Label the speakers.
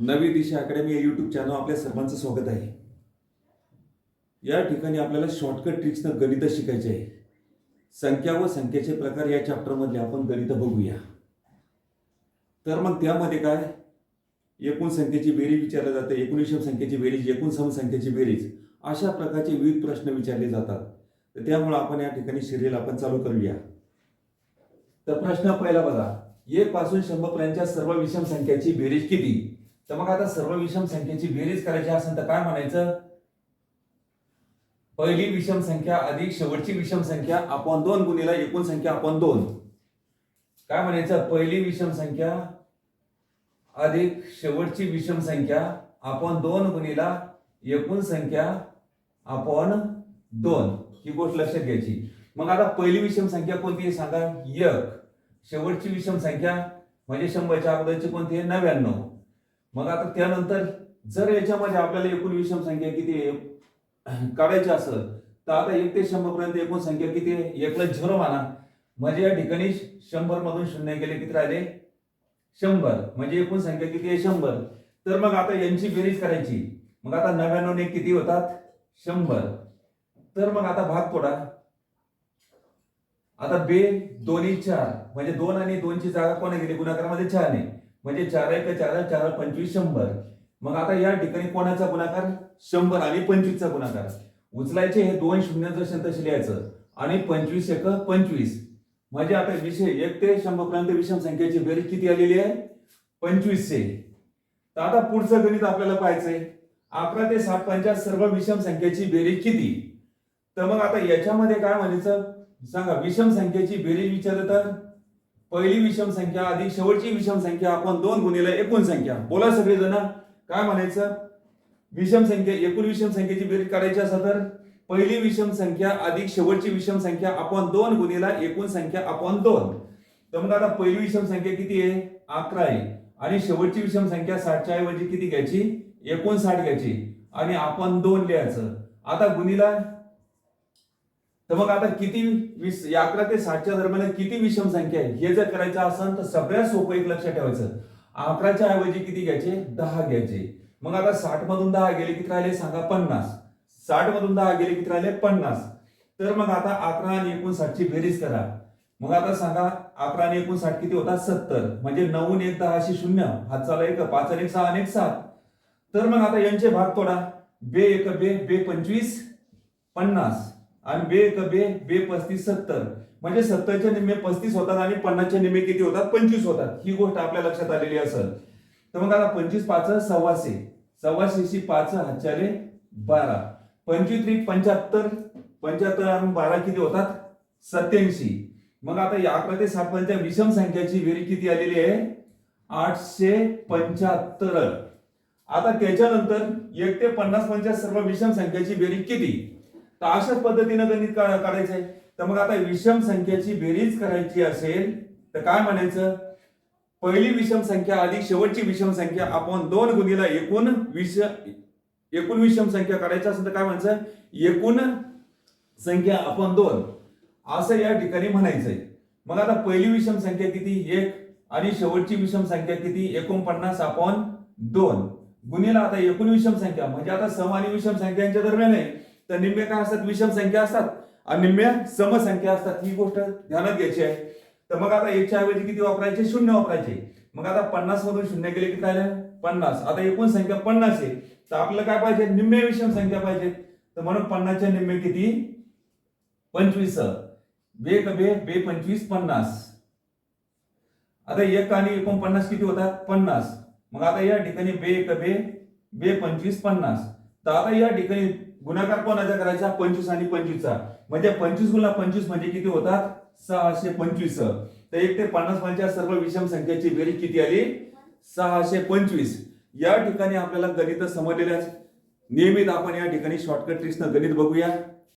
Speaker 1: नवी दिशा अकॅडमी या YouTube channel आपल्या सर्वांचं स्वागत आहे. या ठिकाणी आपल्याला शॉर्टकट ट्रिक्सनं गणित शिकायचे आहे. संख्या व संख्येचे प्रकार या चॅप्टरमधले आपण गणित बघूया. तर मग त्यामध्ये काय? एकूण संख्येची बेरीज विचारली जाते एकूण संख्येची बेरीज एकूण समसंख्येची बेरीज अशा प्रकारचे विविध प्रश्न विचारले जातात. तर त्यामुळे आपण या ठिकाणी सिरियल आपण चालू करूया. तर प्रश्न पहिला बघा एक पासून शंभर पर्यंतच्या सर्व विषम संख्याची बेरीज किती? तर मग आता सर्व विषम संख्येची बेरीज करायची असेल तर काय म्हणायचं? पहिली विषम संख्या अधिक शेवटची विषम संख्या आपण दोन गुणिला एकूण संख्या आपण दोन. काय म्हणायचं? पहिली विषम संख्या अधिक शेवटची विषम संख्या आपण दोन गुणिला एकूण संख्या आपण दोन. ही गोष्ट लक्षात घ्यायची. मग आता पहिली विषम संख्या कोणती आहे सांगा? एक. शेवटची विषम संख्या म्हणजे शंभरच्या अगोदरची कोणती आहे? नव्याण्णव. मग आता त्यानंतर जर याच्यामध्ये आपल्याला एकूण विषम संख्या किती आहे काढायची असेल तर आता एक ते शंभर पर्यंत एकूण संख्या किती आहे? एकला झिरो माना म्हणजे या ठिकाणी शंभर मधून शून्य गेले किती राहिले? शंभर. म्हणजे एकूण संख्या किती आहे? शंभर. तर मग आता यांची बेरीज करायची. मग आता नव्याण्णव ने किती होतात? शंभर. तर मग आता भाग तोडा. आता बे दोन्ही चार. म्हणजे दोन आणि दोनची जागा कोणा गेली गुणाकारामध्ये चार नाही म्हणजे चार एक चार चार पंचवीस शंभर. मग आता या ठिकाणी कोणाचा गुणाकार? शंभर आणि पंचवीसचा गुणाकार. उचलायचे हे दोन शून्य जसे तसे लिहायचं. आणि पंचवीस एक पंचवीस. म्हणजे आता विषय एक ते शंभर पर्यंत विषम संख्येची बेरीज किती आलेली आहे? पंचवीसशे तर आता पुढचं गणित आपल्याला पाहायचंय. अकरा ते सात पर्यंतच्या सर्व विषम संख्येची बेरीज किती? तर मग आता याच्यामध्ये काय म्हणायचं? सांगा विषम संख्येची बेरीज विचारलं तर? पहिली विषम संख्या अधिक शेवटची विषम संख्या आपण दोन गुणिले एकूण संख्या. बोला सगळेजण. काय म्हणायचं? विषम संख्या एकूण विषम संख्येची बेरीज काढायची असेल तर? पहिली विषम संख्या अधिक शेवटची विषम संख्या आपण दोन गुणिला एकूण संख्या आपण दोन. तर मग आता पहिली विषम संख्या किती आहे? अकरा आहे. आणि शेवटची विषम संख्या साठच्या ऐवजी किती घ्यायची? एकोणसाठ घ्यायची. आणि आपण दोन लिहायचं. आता गुणिला तर मग आता किती वीस अकरा ते साठच्या दरम्यान किती विषम संख्या आहे? हे जर करायचं असेल तर सगळ्यात सोपं एक लक्षात ठेवायचं. अकराच्या ऐवजी किती घ्यायचे? दहा घ्यायचे. मग आता साठ मधून दहा गेले किती राहिले? सांगा पन्नास. साठ मधून दहा गेले किती राहिले? पन्नास. तर मग आता अकरा आणि एकूण साठची बेरीज करा. मग आता सांगा अकरा आणि एकूण साठ किती होतात सत्तर. म्हणजे नऊ एक दहा शून्य. हात चालू एक पाच आणि एक सहा आणि एक सात. तर मग आता यांचे भाग तोडा. बे एक बे बे पंचवीस पन्नास. आणि बे एक बे बे पस्तीस सत्तर. म्हणजे सत्तरच्या निम्मे पस्तीस होतात आणि पन्नासच्या निम्मे किती होतात? पंचवीस होतात. ही गोष्ट आपल्या लक्षात आलेली असेल. तर मग आता पंचवीस पाच सव्वाशे. सव्वाशेशी पाच हातच्याले बारा. पंचवीस त्रिक पंच्याहत्तर. पंच्याहत्तर आणि बारा किती होतात? सत्याऐंशी मग आता या अकरा ते सातपर्यंतच्या विषम संख्याची बेरीज किती आलेली आहे? आठशे पंच्याहत्तर. आता त्याच्यानंतर एक ते पन्नास पर्यंतच्या सर्व विषम संख्याची बेरीज किती? तर अशाच पद्धतीनं गणित काढायचंय? तर मग आता विषम संख्येची बेरीज करायची असेल तर काय म्हणायचं? पहिली विषम संख्या अधिक शेवटची विषम संख्या आपण दोन गुणीला एकूण विष एकूण विषम संख्या काढायची असेल तर काय म्हणायचं? एकूण संख्या आपण दोन. असं या ठिकाणी म्हणायचंय. मग आता पहिली विषम संख्या किती? एक. आणि शेवटची विषम संख्या किती? एकोणपन्नास आपण दोन. गुन्हेला आता एकूण विषम संख्या म्हणजे आता सम आणि विषम संख्यांच्या दरम्यान आहे. तर निम्मे काय असतात? विषम संख्या असतात. आणि निम्म्या समसंख्या असतात. ही गोष्ट ध्यानात घ्यायची आहे. तर मग आता एकच्या ऐवजी किती वापरायचे? शून्य वापरायचे. मग आता पन्नास मधून शून्य गेले किती राहिले पन्नास. आता एकूण संख्या पन्नास आहे. तर आपल्याला काय पाहिजे? निम्मे विषम संख्या पाहिजे. तर म्हणून पन्नासच्या निम्मे किती? पंचवीस. बे कबे बे बे पंचवीस पन्नास. आता एक आणि एकोणपन्नास किती होतात? पन्नास. मग आता या ठिकाणी बे एक बे बे पंचवीस पन्नास. तर आता या ठिकाणी गुणाकार कोणाचा करायचा? पंचवीस आणि पंचवीसचा. म्हणजे पंचवीस गुणा पंचवीस म्हणजे किती होतात? सहाशे पंचवीस. तर एक ते पन्नास म्हणजे पर्यंतच्या सर्व विषम संख्येची बेरीज किती आली? सहाशे पंचवीस. या ठिकाणी आपल्याला गणित समजलेले नियमित आपण या ठिकाणी शॉर्टकट ट्रिक्सनं गणित बघूया.